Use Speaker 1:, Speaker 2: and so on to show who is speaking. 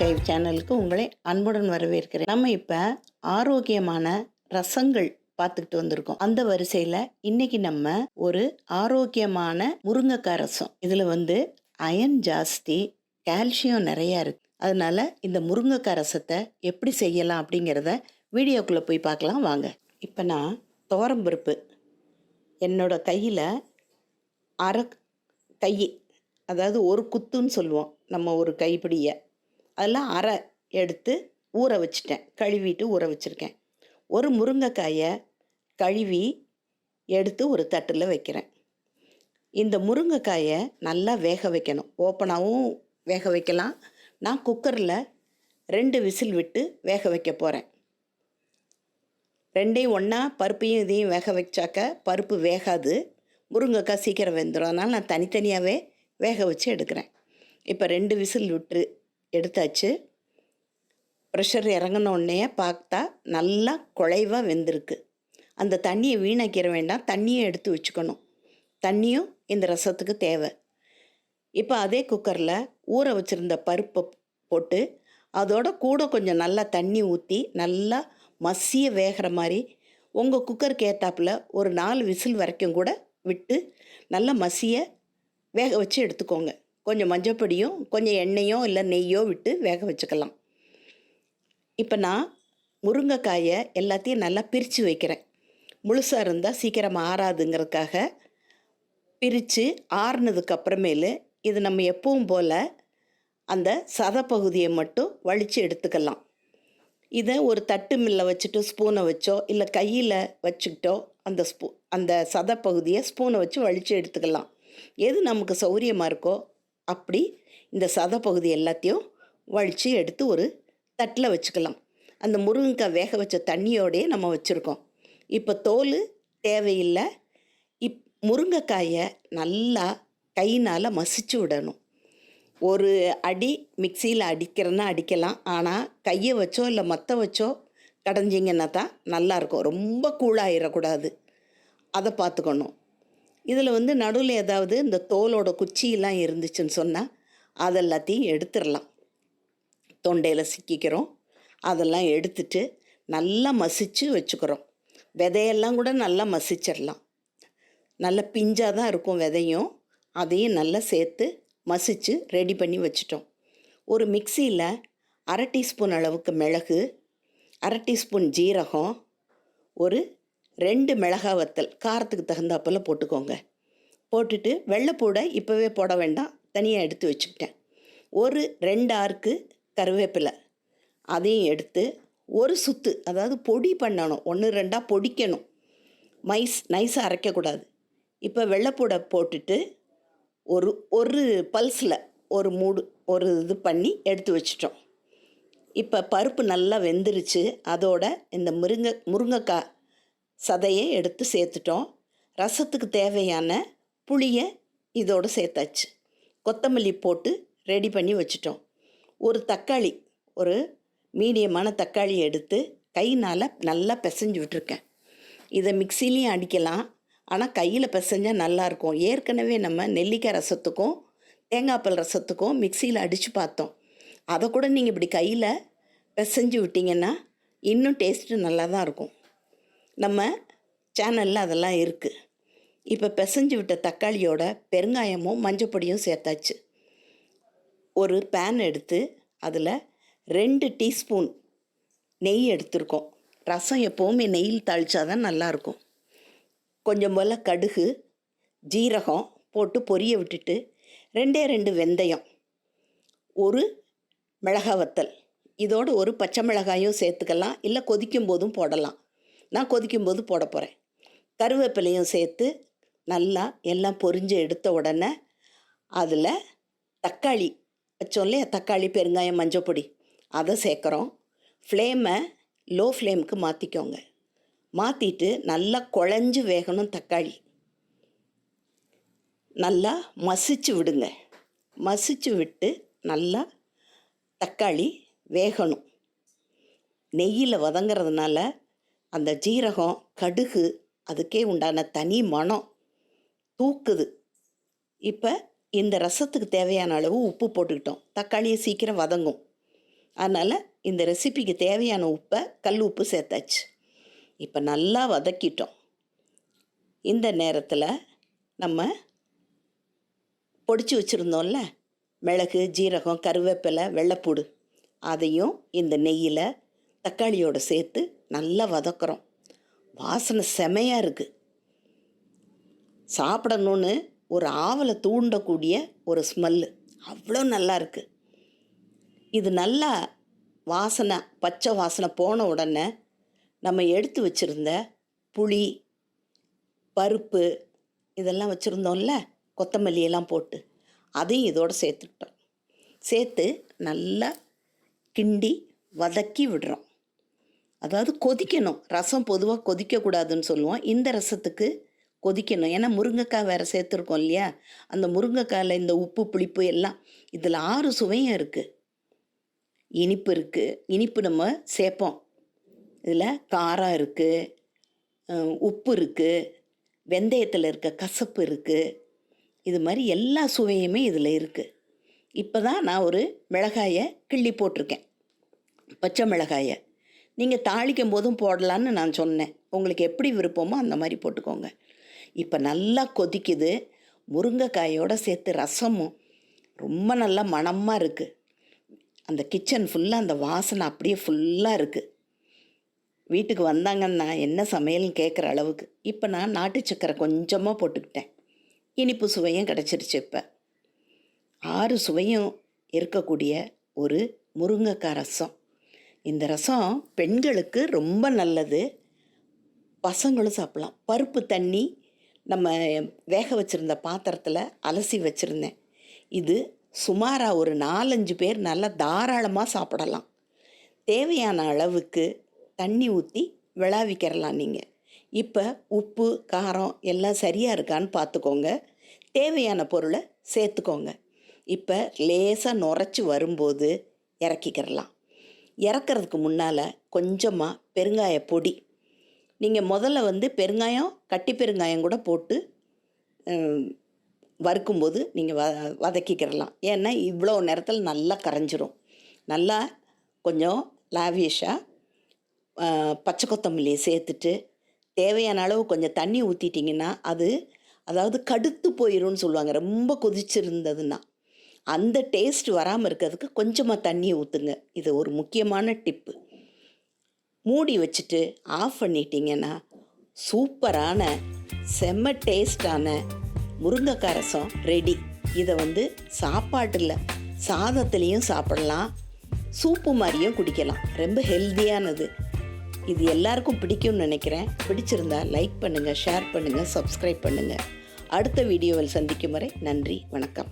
Speaker 1: கைவ் சேனலுக்கு உங்களை அன்புடன் வரவேற்கிறேன். நம்ம இப்போ ஆரோக்கியமான ரசங்கள் பார்த்துக்கிட்டு வந்திருக்கோம். அந்த வரிசையில் இன்னைக்கு நம்ம ஒரு ஆரோக்கியமான முருங்கைக்காய் ரசம். இதில் வந்து அயன் ஜாஸ்தி கால்சியம் நிறையா இருக்கு. அதனால் இந்த முருங்கைக்காய் ரசத்தை எப்படி செய்யலாம் அப்படிங்கிறத வீடியோக்குள்ளே போய் பார்க்கலாம் வாங்க. இப்போ நான் துவரம்பருப்பு என்னோட கையில் அரை கை அதாவது ஒரு குத்துன்னு சொல்லுவோம். நம்ம ஒரு கைப்பிடியை. அதெல்லாம் அரை எடுத்து ஊற வச்சுட்டேன். கழுவிட்டு ஊற வச்சுருக்கேன். ஒரு முருங்கைக்காயை கழுவி எடுத்து ஒரு தட்டில் வைக்கிறேன். இந்த முருங்கைக்காயை நல்லா வேக வைக்கணும். ஓப்பனாகவும் வேக வைக்கலாம். நான் குக்கரில் ரெண்டு விசில் விட்டு வேக வைக்க போகிறேன் ரெண்டையும் ஒன்றா பருப்பையும் இதையும் வேக வச்சாக்க பருப்பு வேகாது. முருங்கைக்காய் சீக்கிரம் வெந்துடும் அதனால் நான் தனித்தனியாகவே வேக வச்சு எடுக்கிறேன். இப்போ ரெண்டு விசில் விட்டு எடுத்தாச்சு. ப்ரெஷர் இறங்கின உடனே பார்த்தா நல்லா குழைவாக வெந்திருக்கு. அந்த தண்ணியை வீணாக்கிற வேண்டாம் தண்ணியை எடுத்து வச்சுக்கணும். தண்ணியும் இந்த ரசத்துக்கு தேவை. இப்போ அதே குக்கரில் ஊற வச்சுருந்த பருப்பை போட்டு அதோட கூட கொஞ்சம் நல்லா தண்ணி ஊற்றி நல்லா மசிய வேகிற மாதிரி உங்கள் குக்கருக்கு ஏற்றாப்புல ஒரு நாலு விசில் வரைக்கும் கூட விட்டு நல்லா மசிய வேக வச்சு எடுத்துக்கோங்க. கொஞ்சம் மஞ்சப்பொடியும் கொஞ்சம் எண்ணெயோ இல்லை நெய்யோ விட்டு வேக வச்சுக்கலாம். இப்போ நான் முருங்கைக்காயை எல்லாத்தையும் நல்லா பிரித்து வைக்கிறேன். முழுசாக இருந்தால் சீக்கிரம் ஆறாதுங்கிறதுக்காக பிரித்து ஆறுனதுக்கு அப்புறமேலு இது நம்ம எப்பவும் போல் அந்த சதப்பகுதியை மட்டும் வலித்து எடுத்துக்கலாம். இதை ஒரு தட்டு மில்ல வச்சுட்டு ஸ்பூனை வச்சோ இல்லை கையில் வச்சுக்கிட்டோ அந்த ஸ்பூ அந்த சத பகுதியை ஸ்பூனை வச்சு வலித்து எடுத்துக்கலாம். எது நமக்கு சௌரியமாக இருக்கோ அப்படி இந்த சதை பகுதி எல்லாத்தையும் வழித்து எடுத்து ஒரு தட்டில் வச்சுக்கலாம். அந்த முருங்கைக்காய் வேக வச்ச தண்ணியோடையே நம்ம வச்சுருக்கோம். இப்போ தோல் தேவையில்லை. இப் முருங்கைக்காயை நல்லா கையினால் மசிச்சு விடணும். ஒரு அடி மிக்சியில் அடிக்கிறேன்னா அடிக்கலாம். ஆனால் கையை வச்சோ இல்லை மற்ற வச்சோ கடைஞ்சிங்கன்னா தான் நல்லாயிருக்கும். ரொம்ப கூழாயிடக்கூடாது. அதை பார்த்துக்கணும். இதில் வந்து நடுவில் ஏதாவது இந்த தோலோட குச்சியெல்லாம் இருந்துச்சுன்னு சொன்னால் அதெல்லாத்தையும் எடுத்துடலாம். தொண்டையில் சிக்கிக்கிறோம். அதெல்லாம் எடுத்துட்டு நல்லா மசிச்சு வச்சுக்கிறோம். விதையெல்லாம் கூட நல்லா மசிச்சிடலாம். நல்ல பிஞ்சாக தான் இருக்கும் விதையும். அதையும் நல்லா சேர்த்து மசிச்சு ரெடி பண்ணி வச்சிட்டோம். ஒரு மிக்சியில் அரை டீஸ்பூன் அளவுக்கு மிளகு அரை டீஸ்பூன் ஜீரகம் ஒரு ரெண்டு மிளகா வத்தல் காரத்துக்கு தகுந்தாப்பில் போட்டுக்கோங்க. போட்டுட்டு வெள்ளைப்பூடை இப்போவே போட வேண்டாம் தனியாக எடுத்து வச்சுக்கிட்டேன். ஒரு ரெண்டு ஆர்க்கு கருவேப்பிலை அதையும் எடுத்து ஒரு சுத்து அதாவது பொடி பண்ணணும் ஒன்று ரெண்டாக பொடிக்கணும். மைஸ் நைஸாக அரைக்கக்கூடாது. இப்போ வெள்ளைப்பூடை போட்டுட்டு ஒரு ஒரு பல்ஸில் ஒரு மூடு ஒரு இது பண்ணி எடுத்து வச்சிட்டோம். இப்போ பருப்பு நல்லா வெந்துருச்சு அதோட இந்த முருங்கை முருங்கைக்காய் சதையை எடுத்து சேர்த்துட்டோம். ரசத்துக்கு தேவையான புளியை இதோடு சேர்த்தாச்சு. கொத்தமல்லி போட்டு ரெடி பண்ணி வச்சிட்டோம். ஒரு தக்காளி ஒரு மீடியமான தக்காளி எடுத்து கைனால் நல்லா பிசைஞ்சு விட்டுருக்கேன். இதை மிக்சிலையும் அடிக்கலாம். ஆனால் கையில் பிசைஞ்சால் நல்லாயிருக்கும் ஏற்கனவே நம்ம நெல்லிக்காய் ரசத்துக்கும் தேங்காய்ப்பல் ரசத்துக்கும் மிக்சியில் அடித்து பார்த்தோம். அதை கூட நீங்கள் இப்படி கையில் பிசைஞ்சு விட்டிங்கன்னா இன்னும் டேஸ்ட்டு நல்லா தான் இருக்கும். நம்ம சேனலில் அதெல்லாம் இருக்குது இப்போ பிசைஞ்சு விட்ட தக்காளியோட பெருங்காயமும் மஞ்சப்பொடியும் சேர்த்தாச்சு. ஒரு பேன் எடுத்து அதில் ரெண்டு டீஸ்பூன் நெய் எடுத்திருக்கோம். ரசம் எப்போவுமே நெய்யில் தாளிச்சாதான் நல்லாயிருக்கும். கொஞ்சம் போல் கடுகு ஜீரகம் போட்டு பொரிய விட்டுட்டு ரெண்டே ரெண்டு வெந்தயம் ஒரு மிளகா வத்தல். இதோடு ஒரு பச்சை மிளகாயும் சேர்த்துக்கலாம். இல்லை கொதிக்கும் போதும் போடலாம். நான் கொதிக்கும் போது போட போகிறேன் கருவேப்பிலையும் சேர்த்து நல்லா எல்லாம் பொரிஞ்சு எடுத்த உடனே அதில் தக்காளி வச்சோம் இல்லையா தக்காளி பெருங்காயம் மஞ்சப்பொடி அதை சேர்க்குறோம். ஃப்ளேமை லோ ஃப்ளேமுக்கு மாற்றிக்கோங்க மாற்றிட்டு நல்லா குழஞ்சு வேகணும் தக்காளி. நல்லா மசிச்சு விடுங்க. மசிச்சு விட்டு நல்லா தக்காளி வேகணும். நெய்யில் வதங்கிறதுனால அந்த ஜீரகம் கடுகு அதுக்கே உண்டான தனி மனம் தூக்குது. இப்போ இந்த ரசத்துக்கு தேவையான அளவு உப்பு போட்டுக்கிட்டோம். தக்காளியை சீக்கிரம் வதங்கும். அதனால் இந்த ரெசிபிக்கு தேவையான உப்பை கல் உப்பு சேர்த்தாச்சு. இப்போ நல்லா வதக்கிட்டோம். இந்த நேரத்தில் நம்ம பொடிச்சு வச்சுருந்தோம்ல? மிளகு ஜீரகம் கருவேப்பிலை வெள்ளைப்பூடு. அதையும் இந்த நெய்யில் தக்காளியோடு சேர்த்து நல்லா வதக்குறோம். வாசனை செமையாக இருக்குது சாப்பிடணுன்னு ஒரு ஆவலை தூண்டக்கூடிய ஒரு ஸ்மெல்லு அவ்வளோ நல்லா இருக்குது இது நல்லா வாசனை பச்சை வாசனை போன உடனே நம்ம எடுத்து வச்சுருந்த புளி பருப்பு இதெல்லாம் வச்சுருந்தோம்ல கொத்தமல்லி எல்லாம் போட்டு அதையும் இதோடு சேர்த்துக்கிட்டோம். சேர்த்து நல்லா கிண்டி வதக்கி விடுறோம். அதாவது கொதிக்கணும். ரசம் பொதுவாக கொதிக்கக்கூடாதுன்னு சொல்லுவோம். இந்த ரசத்துக்கு கொதிக்கணும். ஏன்னா முருங்கைக்காய் வேறு சேர்த்துருக்கோம் இல்லையா? அந்த முருங்கைக்காயில் இந்த உப்பு புளிப்பு எல்லாம் இதில் ஆறு சுவையும் இருக்குது இனிப்பு இருக்குது இனிப்பு நம்ம சேர்ப்போம். இதில் காரம் இருக்குது உப்பு இருக்குது வெந்தயத்தில் இருக்க கசப்பு இருக்குது இது மாதிரி எல்லா சுவையுமே இதில் இருக்குது இப்போ தான் நான் ஒரு மிளகாயை கிள்ளி போட்டிருக்கேன். பச்சை மிளகாயை. நீங்கள் தாளிக்கும் போதும் போடலான்னு நான் சொன்னேன். உங்களுக்கு எப்படி விருப்பமோ அந்த மாதிரி போட்டுக்கோங்க. இப்போ நல்லா கொதிக்குது. முருங்கைக்காயோடு சேர்த்து ரசமும் ரொம்ப நல்லா மணமாக இருக்குது அந்த கிச்சன் ஃபுல்லாக அந்த வாசனை அப்படியே ஃபுல்லாக இருக்குது வீட்டுக்கு வந்தாங்கன்னா என்ன சமையல்னு கேட்குற அளவுக்கு. இப்போ நான் நாட்டு சக்கரை கொஞ்சமாக போட்டுக்கிட்டேன். இனிப்பு சுவையும் கிடச்சிருச்சு இப்போ. ஆறு சுவையும் இருக்கக்கூடிய ஒரு முருங்கைக்காய் ரசம். இந்த ரசம் பெண்களுக்கு ரொம்ப நல்லது. பசங்களும் சாப்பிட்லாம். பருப்பு தண்ணி நம்ம வேக வச்சுருந்த பாத்திரத்தில் அலசி வச்சுருந்தேன். இது சுமாராக ஒரு நாலஞ்சு பேர் நல்லா தாராளமாக சாப்பிடலாம். தேவையான அளவுக்கு தண்ணி ஊற்றி விளாவிக்கிறலாம் நீங்கள் இப்போ உப்பு காரம் எல்லாம் சரியாக இருக்கான்னு பார்த்துக்கோங்க தேவையான பொருளை சேர்த்துக்கோங்க. இப்போ லேசாக நுரைச்சி வரும்போது இறக்கிக்கிறலாம். இறக்கிறதுக்கு முன்னால் கொஞ்சமாக பெருங்காய பொடி. நீங்கள் முதல்ல வந்து பெருங்காயம் கட்டி பெருங்காயம் கூட போட்டு வறுக்கும்போது நீங்கள் வ வதக்கிக்கிறலாம் ஏன்னா இவ்வளோ நேரத்தில் நல்லா கரைஞ்சிரும். நல்லா கொஞ்சம் லாவியஷாக பச்சை கொத்தமல்லியை சேர்த்துட்டு தேவையான அளவு கொஞ்சம் தண்ணி ஊற்றிட்டிங்கன்னா அது அதாவது கடுத்து போயிடும்னு சொல்லுவாங்க. ரொம்ப கொதிச்சிருந்ததுன்னா. அந்த டேஸ்ட் வராமல் இருக்கிறதுக்கு கொஞ்சமாக தண்ணியை ஊற்றுங்க இது ஒரு முக்கியமான டிப்பு மூடி வச்சுட்டு ஆஃப் பண்ணிட்டீங்கன்னா சூப்பரான செம்ம டேஸ்டான முருங்கைக்காய் ரசம் ரெடி இதை வந்து சாப்பாட்டில் சாதத்துலேயும் சாப்பிடலாம். சூப்பு மாதிரியும் குடிக்கலாம். ரொம்ப ஹெல்த்தியானது இது எல்லாருக்கும் பிடிக்கும்னு நினைக்கிறேன். பிடிச்சிருந்தா லைக் பண்ணுங்கள் ஷேர் பண்ணுங்கள் சப்ஸ்கிரைப் பண்ணுங்கள் அடுத்த வீடியோவில் சந்திக்கும் வரை நன்றி வணக்கம்.